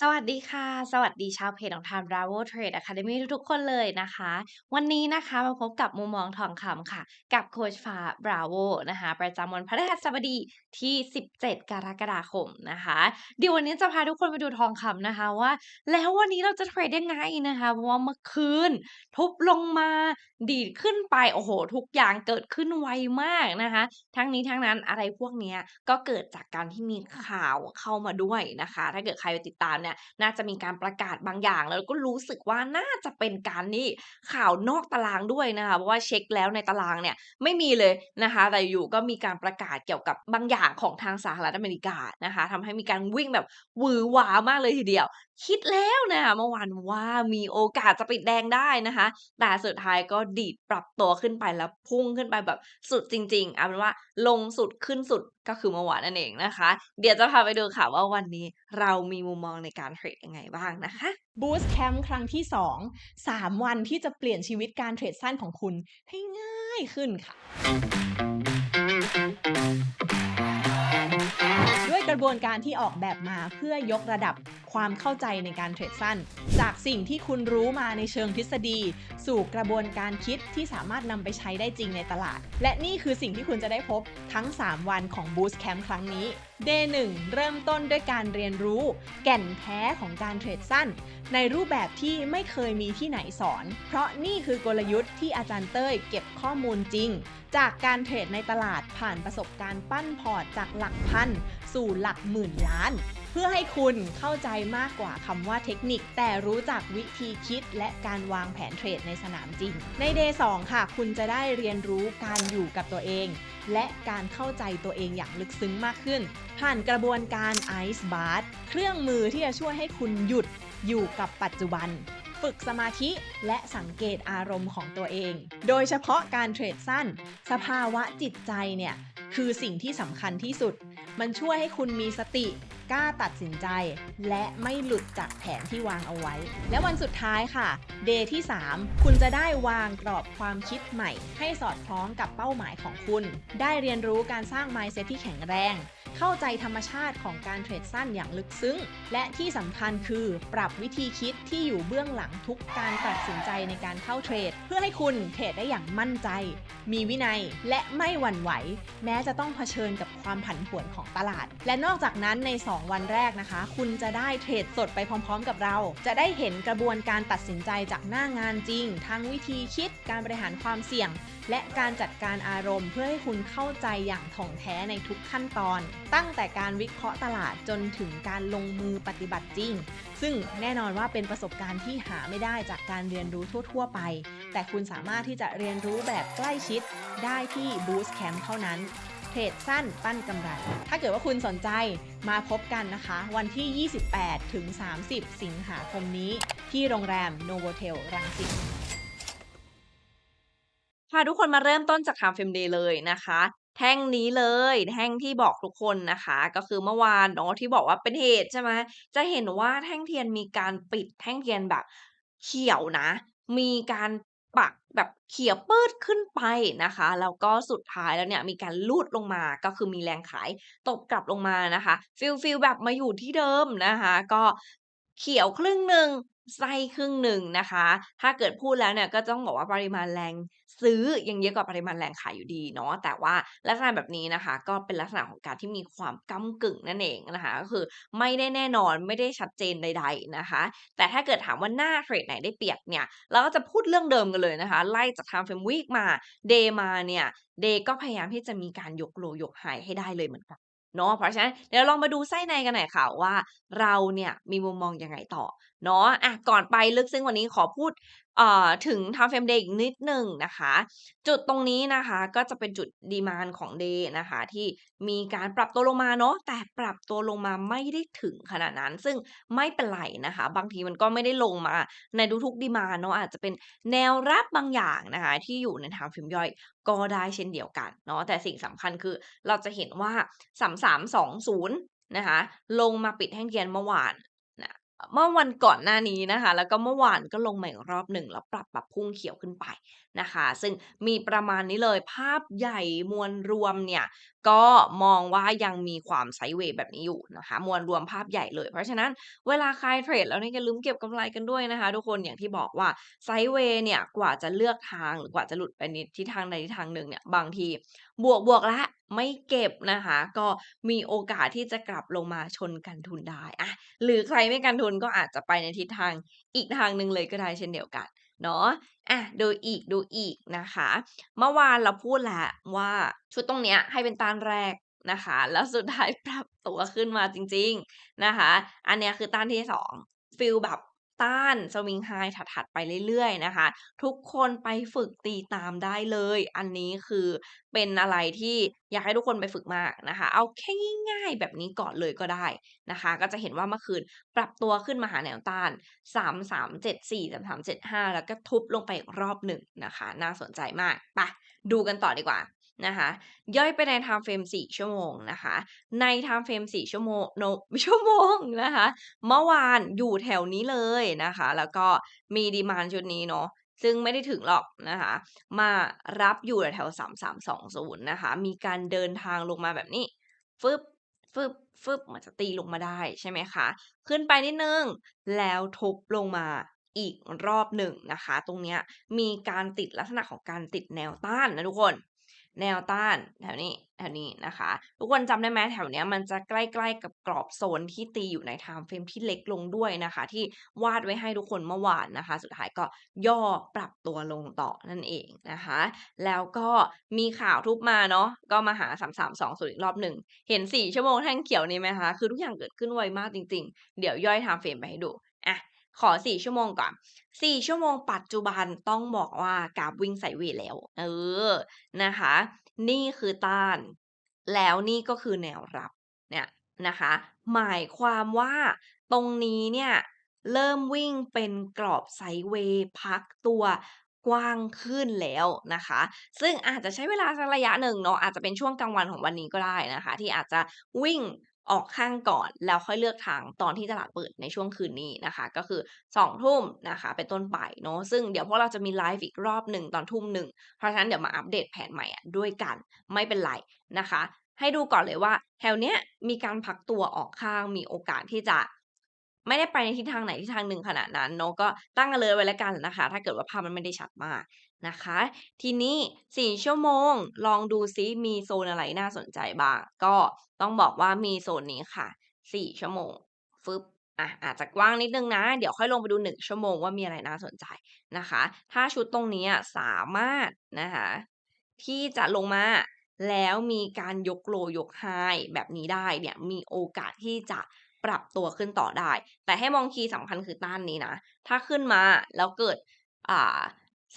สวัสดีค่ะ สวัสดีชาวเพจของทาง Bravo Trade Academy ทุกๆคนเลยนะคะ วันนี้นะคะมาพบกับมุมมองทองคำค่ะ กับโคชฟ้า Bravo นะคะ ประจำวันพฤหัสบดีที่ 17 กรกฎาคมนะคะ เดี๋ยววันนี้จะพาทุกคนไปดูทองคำนะคะว่า แล้ววันนี้เราจะเทรดยังไงนะคะ เพราะว่าเมื่อคืน ทุบลงมาดีดขึ้นไป โอ้โฮทุกอย่างเกิดขึ้นไวมากนะคะ ทั้งนี้ทั้งนั้นอะไรพวกนี้ก็เกิดจากการที่มีข่าวเข้ามาด้วยนะคะ ถ้าเกิดใครติดตามเนี่ยน่าจะมีการประกาศบางอย่าง แล้วก็รู้สึกว่าน่าจะเป็นการนี่ข่าวนอกตารางด้วยนะคะเพราะว่าเช็กแล้วในตารางเนี่ยไม่มีเลยนะคะแต่อยู่ก็มีการประกาศเกี่ยวกับบางอย่างของทางสหรัฐอเมริกานะคะทำให้มีการวิ่งแบบหวือหวามากเลยทีเดียว คิดแล้วนะคะเมื่อวานว่ามีโอกาสจะปิดแดงได้นะคะ แต่สุดท้ายก็ดีดปรับตัวขึ้นไปแล้วพุ่งขึ้นไปแบบสุดจริงๆเอาเป็นว่าลงสุดขึ้นสุดก็คือเมื่อวานนั่นเองนะคะ เดี๋ยวจะพาไปดูค่ะว่าวันนี้เรามีมุมมองในการเทรดยังไงบ้างนะคะ Boost Camp ครั้งที่ 2 3 วันที่จะเปลี่ยนชีวิตการเทรดสั้นของคุณให้ง่ายขึ้นค่ะ กระบวนการที่ออกแบบมาเพื่อยกระดับความเข้าใจในการเทรดสั้น จากสิ่งที่คุณรู้มาในเชิงทฤษฎี สู่กระบวนการคิดที่สามารถนำไปใช้ได้จริงในตลาด และนี่คือสิ่งที่คุณจะได้พบทั้ง 3 วันของ Boost Camp ครั้งนี้ Day 1 เริ่มต้นด้วยการเรียนรู้ แก่นแท้ของการเทรดสั้น ในรูปแบบที่ไม่เคยมีที่ไหนสอน เพราะนี่คือกลยุทธ์ที่อาจารย์เต้ยเก็บข้อมูลจริงจากการเทรดในตลาดผ่านประสบการณ์ปั้นพอร์ตจากหลักพัน สู่หลักหมื่นล้าน เพื่อให้คุณเข้าใจมากกว่าคำว่าเทคนิค แต่รู้จักวิธีคิดและการวางแผนเทรดในสนามจริง ใน Day 2ค่ะ คุณจะได้เรียนรู้การอยู่กับตัวเอง และการเข้าใจตัวเองอย่างลึกซึ้งมากขึ้น ผ่านกระบวนการ Ice Bath เครื่องมือที่จะช่วยให้คุณหยุดอยู่กับปัจจุบัน ฝึกสมาธิและสังเกตอารมณ์ของตัวเอง โดยเฉพาะการเทรดสั้น สภาวะจิตใจเนี่ยคือสิ่งที่สำคัญที่สุด มันช่วยให้คุณมีสติ กล้าตัดสินใจ และไม่หลุดจากแผนที่วางเอาไว้ และวันสุดท้ายค่ะเดย์ที่ 3 คุณจะได้วางกรอบความคิดใหม่ ให้สอดคล้องกับเป้าหมายของคุณ ได้เรียนรู้การสร้าง mindset ที่แข็งแรง เข้าใจธรรมชาติของการเทรดสั้นอย่างลึกซึ้ง และที่สำคัญคือปรับวิธีคิดที่อยู่เบื้องหลังทุกการตัดสินใจในการเข้าเทรด เพื่อให้คุณเทรดได้อย่างมั่นใจ มีวินัยและไม่หวั่นไหว แม้จะต้องเผชิญกับความผันผวนของตลาด และนอกจากนั้นใน 2 วันแรกนะคะ คุณจะได้เทรดสดไปพร้อม ๆ กับเรา จะได้เห็นกระบวนการตัดสินใจจากหน้างานจริง ทั้งวิธีคิดการบริหารความเสี่ยง และการจัดการอารมณ์ เพื่อให้คุณเข้าใจอย่างถ่องแท้ในทุกขั้นตอนตั้งแต่การวิเคราะห์ตลาดจนถึงการลงมือปฏิบัติจริง ซึ่งแน่นอนว่าเป็นประสบการณ์ที่หาไม่ได้จากการเรียนรู้ทั่ว ๆ ไป แต่คุณสามารถที่จะเรียนรู้แบบใกล้ชิดได้ที่ Boost Camp เท่านั้นเทรดสั้นปั้นกำไร ถ้าเกิดว่าคุณสนใจมาพบกันนะคะ วันที่ 28 ถึง 30 สิงหาคมนี้ ที่โรงแรม Novotel รังสิตพาทุกคนมาเริ่มต้นจาก Time Frame Day เลยนะคะ แท่งนี้เลย แท่งที่บอกทุกคนนะคะ ก็คือเมื่อวานเนาะที่บอกว่าเป็นเหตุใช่ไหมจะเห็นว่าแท่งเทียนมีการปิดแท่งเทียนแบบเขียวนะ มีการปักแบบเขียวปืดขึ้นไปนะคะ แล้วก็สุดท้ายแล้วเนี่ยมีการลูดลงมาก็คือมีแรงขายตบกลับลงมานะคะฟีลฟีลแบบมาอยู่ที่เดิมนะคะ ก็เขียวครึ่งหนึ่ง ไส้ครึ่งหนึ่งนะคะ ถ้าเกิดพูดแล้วเนี่ยก็ต้องบอกว่าปริมาณแรงซื้อยังเยอะกว่าปริมาณแรงขายอยู่ดีเนาะแต่ว่าลักษณะแบบนี้นะคะ ก็เป็นลักษณะของการที่มีความก้ำกึ่งนั่นเองนะคะก็คือไม่ได้แน่นอนไม่ได้ชัดเจนใด ๆนะคะ แต่ถ้าเกิดถามว่าหน้าเทรดไหนได้เปรียบเนี่ยเราก็จะพูดเรื่องเดิมกันเลยนะคะ ไล่จาก Time Frame Week มา Day มาเนี่ย Day ก็พยายามที่จะมีการยก Low ยก High ให้ได้เลยเหมือนกัน เนาะเพราะฉะนั้นเดี๋ยวลองมาดูไส้ในกันหน่อยค่ะว่า เราเนี่ยมีมุมมองยังไงต่อเนาะอะก่อนไปลึกซึ้งวันนี้ขอพูด เอ่อถึง Time Frame Day อีกนิดหนึ่งนะคะ จุดตรงนี้นะคะก็จะเป็นจุดดีมานด์ของ Day นะคะที่มีการปรับตัวลงมาเนาะแต่ปรับตัวลงมาไม่ได้ถึงขนาดนั้น ซึ่งไม่เป็นไรนะคะ บางทีมันก็ไม่ได้ลงมาในทุกๆดีมานด์เนาะอาจจะเป็นแนวรับบางอย่างนะคะที่อยู่ใน Time Frame ย่อยก็ได้เช่นเดียวกันเนาะแต่สิ่งสำคัญคือเราจะเห็นว่า 3320นะคะลงมาปิดแท่งเทียนเมื่อวาน เมื่อวันก่อนหน้านี้นะคะ แล้วก็เมื่อวานก็ลงมาอีกรอบหนึ่งแล้วปรับแบบพุ่งเขียวขึ้นไปนะคะ ซึ่งมีประมาณนี้เลยภาพใหญ่มวลรวมเนี่ย ก็มองว่ายังมีความไซด์เวย์แบบนี้อยู่นะคะ มวลรวมภาพใหญ่เลย เพราะฉะนั้นเวลาใครเทรดแล้วเนี่ยอย่าลืมเก็บกำไรกันด้วยนะคะ ทุกคนอย่างที่บอกว่าไซด์เวย์เนี่ยกว่าจะเลือกทางหรือกว่าจะหลุดไปในทิศทางใดทิศทางหนึ่งเนี่ยบางทีบวกๆแล้วไม่เก็บนะคะ ก็มีโอกาสที่จะกลับลงมาชนกันทุนได้อะหรือใครไม่กันทุนก็อาจจะไปในทิศทางอีกทางหนึ่งเลยก็ได้เช่นเดียวกัน เนาะอะดูอีกดูอีกนะคะ เมื่อวานเราพูดแล้วว่าชุดตรงเนี้ยให้เป็นต้านแรกนะคะ แล้วสุดท้ายปรับตัวขึ้นมาจริง ๆนะคะ อันเนี้ยคือต้านที่สองฟิลแบบ ต้านสวิงไฮถัดๆไปเรื่อยๆนะคะ ทุกคนไปฝึกตีตามได้เลย อันนี้คือเป็นอะไรที่อยากให้ทุกคนไปฝึกมากนะคะ เอาแค่ง่ายๆแบบนี้ก่อนเลยก็ได้นะคะ ก็จะเห็นว่าเมื่อคืนปรับตัวขึ้นมาหาแนวต้าน 3374 3375 แล้วก็ทุบลงไปอีกรอบหนึ่งนะคะ น่าสนใจมากไปดูกันต่อดีกว่า นะคะย่อยไปในไทม์เฟรม4ชั่วโมงนะคะในไทม์เฟรม4ชั่วโมงโนชั่วโมงนะคะเมื่อวานอยู่แถวนี้เลยนะคะแล้วก็มีดีมานชุดนี้เนาะซึ่งไม่ได้ถึงหรอกนะคะ มารับอยู่แถว 3320 นะคะ มีการเดินทางลงมาแบบนี้ ฟึบ ฟึบ ฟึบมือนจะตีลงมาได้ใช่ไหมคะ ขึ้นไปนิดนึง แล้วทุบลงมาอีกรอบหนึ่งนะคะ ตรงเนี้ยมีการติดลักษณะของการติดแนวต้านนะทุกคน แนวต้านแถวนี้แถวนี้นะคะ ทุกคนจำได้ไหมแถวเนี้ยมันจะใกล้ๆกับกรอบโซนที่ตีอยู่ในไทม์เฟรมที่เล็กลงด้วยนะคะ ที่วาดไว้ให้ทุกคนเมื่อวานนะคะ สุดท้ายก็ย่อปรับตัวลงต่อนั่นเองนะคะ แล้วก็มีข่าวทุบมาเนาะก็มาหา 3320อีกรอบหนึ่ง เห็น 4 ชั่วโมงแท่งเขียวนี้ไหมคะ คือทุกอย่างเกิดขึ้นไวมากจริง ๆ เดี๋ยวย่อยไทม์เฟรมไปให้ดูอะ ขอ4ชั่วโมงก่อน4ชั่วโมงปัจจุบันต้องบอกว่ากราฟวิ่งไซด์เวย์แล้ว เออนะคะ นี่คือต้าน แล้วนี่ก็คือแนวรับเนี่ยนะคะ หมายความว่าตรงนี้เนี่ย เริ่มวิ่งเป็นกรอบไซเวย์พักตัวกว้างขึ้นแล้วนะคะ ซึ่งอาจจะใช้เวลาสักระยะหนึ่งเนาะอาจจะเป็นช่วงกลางวันของวันนี้ก็ได้นะคะ ที่อาจจะวิ่ง ออกข้างก่อนแล้วค่อยเลือกทางตอนที่ตลาดเปิดในช่วงคืนนี้นะคะ ก็คือ2ทุ่มนะคะเป็นต้นไปเนาะซึ่งเดี๋ยวพวกเราจะมีไลฟ์อีกรอบหนึ่งตอนทุ่มหนึ่งเพราะฉะนั้นเดี๋ยวมาอัปเดตแผนใหม่อะด้วยกันไม่เป็นไรนะคะ ให้ดูก่อนเลยว่าแถวเนี้ยมีการพักตัวออกข้างมีโอกาสที่จะ ไม่ได้ไปในทิศทางไหนทิศทางหนึ่งขนาดนั้นเนาะก็ตั้ง alert ไว้แล้วกันนะคะ ถ้าเกิดว่าภาพมันไม่ได้ชัดมากนะคะ ทีนี้ 4 ชั่วโมง ลองดูซิมีโซนอะไรน่าสนใจบ้าง ก็ต้องบอกว่ามีโซนนี้ค่ะ 4 ชั่วโมงฟึบอะอาจจะกว้างนิดนึงนะ เดี๋ยวค่อยลงไปดู 1 ชั่วโมงว่ามีอะไรน่าสนใจนะคะ ถ้าชุดตรงนี้สามารถนะคะที่จะลงมาแล้วมีการยกโลยกไฮแบบนี้ได้เนี่ยมีโอกาสที่จะ ปรับตัวขึ้นต่อได้ แต่ให้มองคีย์สำคัญคือต้านนี้นะ ถ้าขึ้นมาแล้วเกิดอ่า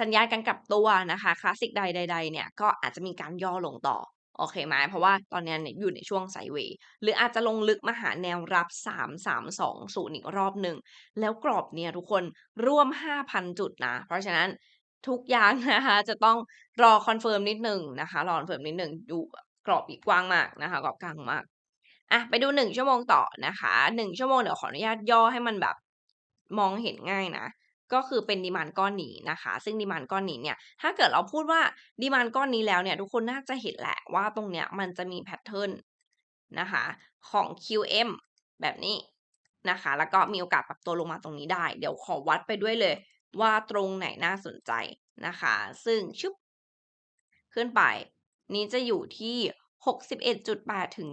สัญญาณการกลับตัวนะคะคลาสสิกใดๆเนี่ยก็อาจจะมีการย่อลงต่อโอเคไหมเพราะว่าตอนนี้เนี่ยอยู่ในช่วงไซเวย์หรืออาจจะลงลึกมาหาแนวรับ 3320อีกรอบหนึ่ง แล้วกรอบเนี่ยทุกคนร่วม 5,000 จุดนะ เพราะฉะนั้นทุกอย่างนะคะจะต้องรอคอนเฟิร์มนิดหนึ่งนะคะ รอคอนเฟิร์มนิดหนึ่งดูกรอบอีกกว้างมากนะคะกรอบกลางมาก อะไปดู1ชั่วโมงต่อนะคะ1ชั่วโมงเดี๋ยวขออนุญาตย่อให้มันแบบมองเห็นง่ายนะก็คือเป็นดีมานก้อนนี้นะคะ ซึ่งดีมานก้อนนี้เนี่ย ถ้าเกิดเราพูดว่าดีมานก้อนนี้แล้วเนี่ย ทุกคนน่าจะเห็นแหละว่าตรงเนี้ยมันจะมีแพตเทิร์นนะคะของ QM แบบนี้นะคะ แล้วก็มีโอกาสปรับตัวลงมาตรงนี้ได้ เดี๋ยวขอวัดไปด้วยเลย ว่าตรงไหนน่าสนใจนะคะ ซึ่งชึบขึ้นไป นี้จะอยู่ที่ 61.8 ถึง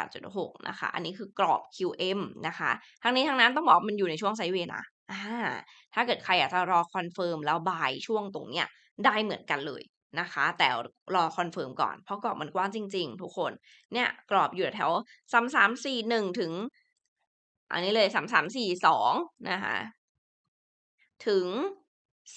78.6 นะคะ อันนี้คือกรอบ QM นะคะ ทั้งนี้ทั้งนั้นต้องบอกมันอยู่ในช่วงไซเวนะอาถ้าเกิดใครอยากจะรอคอนเฟิร์มแล้วบายช่วงตรงเนี้ยได้เหมือนกันเลยนะคะ แต่รอคอนเฟิร์มก่อน เพราะกรอบมันกว้างจริง ๆ ทุกคน เนี่ยกรอบอยู่แถว3341ถึง อันนี้เลย3342นะคะถึง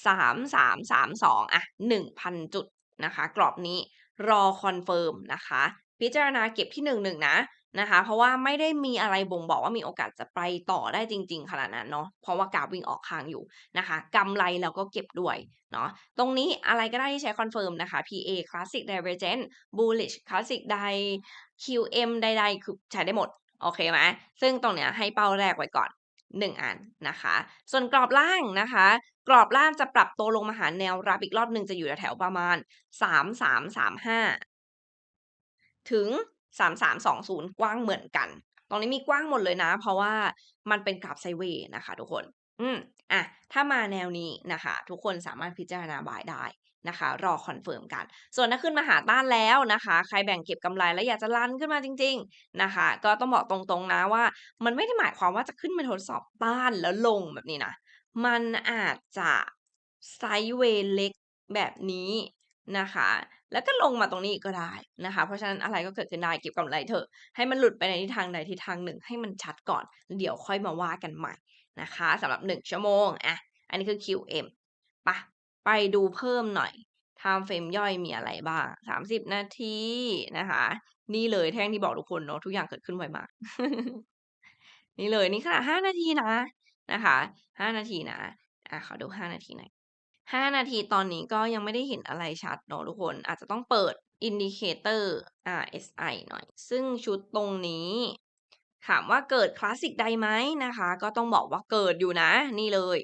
3332องอะ1,000จุดนะคะ กรอบนี้ รอคอนเฟิร์มนะคะ พิจารณาเก็บที่11นะนะคะ เพราะว่าไม่ได้มีอะไรบ่งบอกว่ามีโอกาสจะไปต่อได้จริง ๆ ขนาดนั้นเนาะเพราะว่ากราฟวิ่งออกข้างอยู่นะคะกำไรเราก็เก็บด้วยเนาะตรงนี้อะไรก็ได้ที่ใช้คอนเฟิร์มนะคะ PA Classic Divergence Bullish Classic Di QM ใดๆคือใช้ได้หมด โอเคไหมซึ่งตรงเนี้ยให้เป้าแรกไว้ก่อน 1 อันนะคะ ส่วนกรอบล่างนะคะ กรอบล่างจะปรับตัวลงมาหาแนวรับอีกรอบหนึ่งจะอยู่แถวประมาณ 3335 ถึง 3320 กว้างเหมือนกัน ตรงนี้มีกว้างหมดเลยนะ เพราะว่ามันเป็นกราฟไซเวย์นะคะทุกคน อืมอะถ้ามาแนวนี้นะคะ ทุกคนสามารถพิจารณา buy ได้นะคะ รอคอนเฟิร์มกัน ส่วนถ้าขึ้นมาหาต้านแล้วนะคะ ใครแบ่งเก็บกำไรแล้วอยากจะรันขึ้นมาจริง ๆนะคะ ก็ต้องบอกตรงๆนะว่า มันไม่ได้หมายความว่าจะขึ้นมาทดสอบต้านแล้วลงแบบนี้นะ มันอาจจะไซด์เวย์เล็กแบบนี้นะคะ แล้วก็ลงมาตรงนี้กก็ได้นะคะ เพราะฉะนั้นอะไรก็เกิดขึ้นได้เก็บกำไรเถอะ ให้มันหลุดไปในทิศทางใดทิศทางหนึ่งให้มันชัดก่อน เดี๋ยวค่อยมาว่ากันใหม่ นะคะสำหรับ 1 ชั่วโมงอะอันนี้คือ QM ไปไปดูเพิ่มหน่อยไทม์เฟรมย่อยมีอะไรบ้าง 30 นาทีนะคะ นี่เลยแท่งที่บอกทุกคนเนาะทุกอย่างเกิดขึ้นไวมาก นี่เลยนี่ขนาด 5 นาทีนะนะคะ 5 นาทีนะอ่าขอดู 5 นาทีหน่อย5นาทีตอนนี้ก็ยังไม่ได้เห็นอะไรชัดเนาะทุกคนอาจจะต้องเปิด Indicator RSI หน่อย ซึ่งชุดตรงนี้ ถามว่าเกิด Classic ใดไหมนะคะ ก็ต้องบอกว่าเกิดอยู่นะ นี่เลย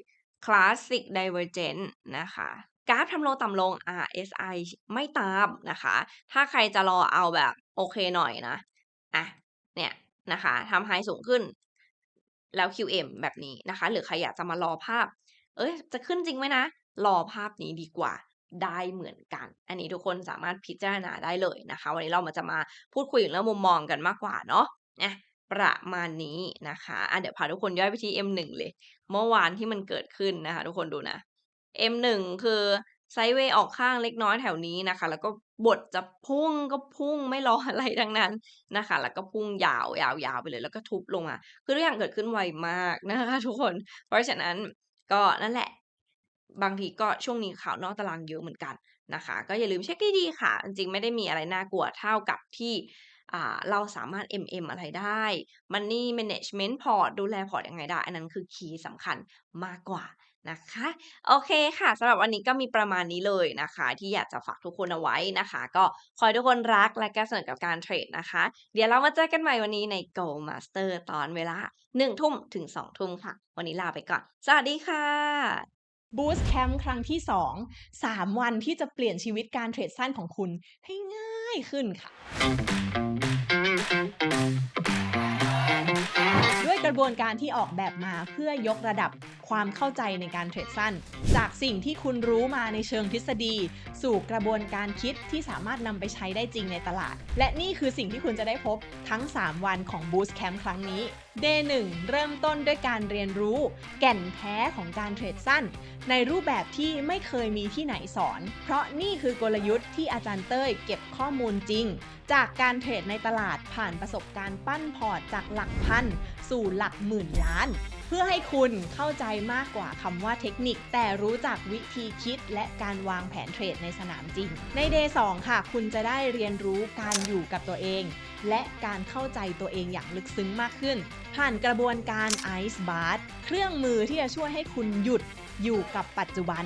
Classic Divergence นะคะกราฟทำโลต่ำลง RSI ไม่ตามนะคะ ถ้าใครจะรอเอาแบบโอเคหน่อยนะ อะ เนี่ยนะคะทำไฮสูงขึ้น แล้ว QM แบบนี้นะคะ หรือใครอยากจะมารอภาพ เอ๊ยจะขึ้นจริงไหมนะ รอภาพนี้ดีกว่า ได้เหมือนกัน อันนี้ทุกคนสามารถพิจารณาได้เลยนะคะ วันนี้เรามาจะมาพูดคุยเรื่องมุมมองกันมากกว่าเนาะอะ ประมาณนี้นะคะอะเดี๋ยวพาทุกคนย่อยไปที่ M1 เลย เมื่อวานที่มันเกิดขึ้นนะคะ ทุกคนดูนะ M1 คือไซด์เวย์ออกข้างเล็กน้อยแถวนี้นะคะ แล้วก็บทจะพุ่งก็พุ่งไม่รออะไรทั้งนั้นนะคะ แล้วก็พุ่งยาวยาวๆไปเลย แล้วก็ทุบลงมาคือทุกอย่างเกิดขึ้นไวมากนะคะ ทุกคน เพราะฉะนั้นก็นั่นแหละ บางทีก็ช่วงนี้ข่าวนอกตารางเยอะเหมือนกันนะคะ ก็อย่าลืมเช็กดีๆค่ะ จริงๆไม่ได้มีอะไรน่ากลัวเท่ากับที่ เราสามารถ MM อะไรได้ Money Management พอร์ตดูแลพอร์ตยังไงได้ อันนั้นคือคีย์สำคัญมากกว่านะคะ โอเคค่ะสำหรับวันนี้ก็มีประมาณนี้เลยนะคะ ที่อยากจะฝากทุกคนเอาไว้นะคะ ก็ขอให้ทุกคนรักและก็สนุกกับการเทรดนะคะ เดี๋ยวเรามาเจอกันใหม่วันนี้ใน Go Master ตอนเวลา1ทุ่มถึง2ทุ่มค่ะ วันนี้ลาไปก่อน สวัสดีค่ะ Boost Camp ครั้งที่ 2 3 วันที่จะเปลี่ยนชีวิตการเทรดสั้นของคุณให้ง่ายขึ้นค่ะ ด้วยกระบวนการที่ออกแบบมาเพื่อยกระดับ ความเข้าใจในการเทรดสั้น จากสิ่งที่คุณรู้มาในเชิงทฤษฎี สู่กระบวนการคิดที่สามารถนำไปใช้ได้จริงในตลาด และนี่คือสิ่งที่คุณจะได้พบทั้ง 3 วันของ Boost Camp ครั้งนี้ Day 1 เริ่มต้นด้วยการเรียนรู้ แก่นแท้ของการเทรดสั้น ในรูปแบบที่ไม่เคยมีที่ไหนสอน เพราะนี่คือกลยุทธ์ที่อาจารย์เต้ยเก็บข้อมูลจริง จากการเทรดในตลาดผ่านประสบการณ์ปั้นพอร์ตจากหลักพัน สู่หลักหมื่นล้าน เพื่อให้คุณเข้าใจมากกว่าคำว่าเทคนิค แต่รู้จักวิธีคิดและการวางแผนเทรดในสนามจริง ใน Day 2ค่ะ คุณจะได้เรียนรู้การอยู่กับตัวเอง และการเข้าใจตัวเองอย่างลึกซึ้งมากขึ้น ผ่านกระบวนการ Ice Bath เครื่องมือที่จะช่วยให้คุณหยุดอยู่กับปัจจุบัน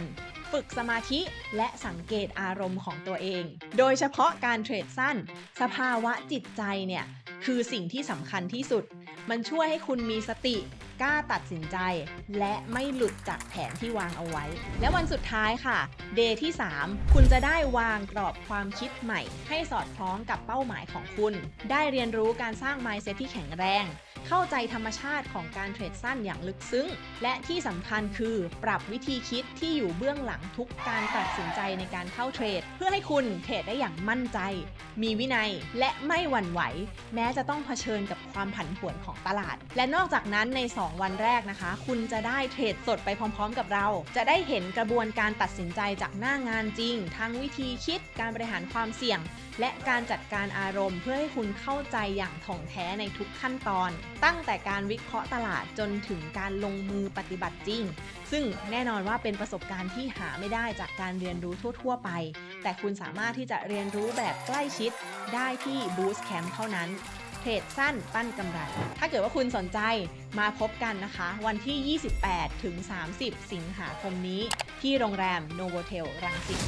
ฝึกสมาธิและสังเกตอารมณ์ของตัวเอง โดยเฉพาะการเทรดสั้น สภาวะจิตใจเนี่ย คือสิ่งที่สำคัญที่สุด มันช่วยให้คุณมีสติ กล้าตัดสินใจ และไม่หลุดจากแผนที่วางเอาไว้ และวันสุดท้ายค่ะ เดย์ที่ 3 คุณจะได้วางกรอบความคิดใหม่ ให้สอดคล้องกับเป้าหมายของคุณ ได้เรียนรู้การสร้าง mindset ที่แข็งแรง เข้าใจธรรมชาติของการเทรดสั้นอย่างลึกซึ้ง และที่สำคัญคือปรับวิธีคิดที่อยู่เบื้องหลังทุกการตัดสินใจในการเข้าเทรด เพื่อให้คุณเทรดได้อย่างมั่นใจ มีวินัยและไม่หวั่นไหว แม้จะต้องเผชิญกับความผันผวนของตลาด และนอกจากนั้นใน 2 วันแรกนะคะ คุณจะได้เทรดสดไปพร้อม ๆ กับเรา จะได้เห็นกระบวนการตัดสินใจจากหน้างานจริง ทั้งวิธีคิดการบริหารความเสี่ยง และการจัดการอารมณ์ เพื่อให้คุณเข้าใจอย่างถ่องแท้ในทุกขั้นตอนตั้งแต่การวิเคราะห์ตลาดจนถึงการลงมือปฏิบัติจริง ซึ่งแน่นอนว่าเป็นประสบการณ์ที่หาไม่ได้จากการเรียนรู้ทั่ว ๆ ไป แต่คุณสามารถที่จะเรียนรู้แบบใกล้ชิดได้ที่ Boost Camp เท่านั้น เทรดสั้นปั้นกำไร ถ้าเกิดว่าคุณสนใจมาพบกันนะคะ วันที่ 28 ถึง 30 สิงหาคมนี้ ที่โรงแรม Novotel รังสิต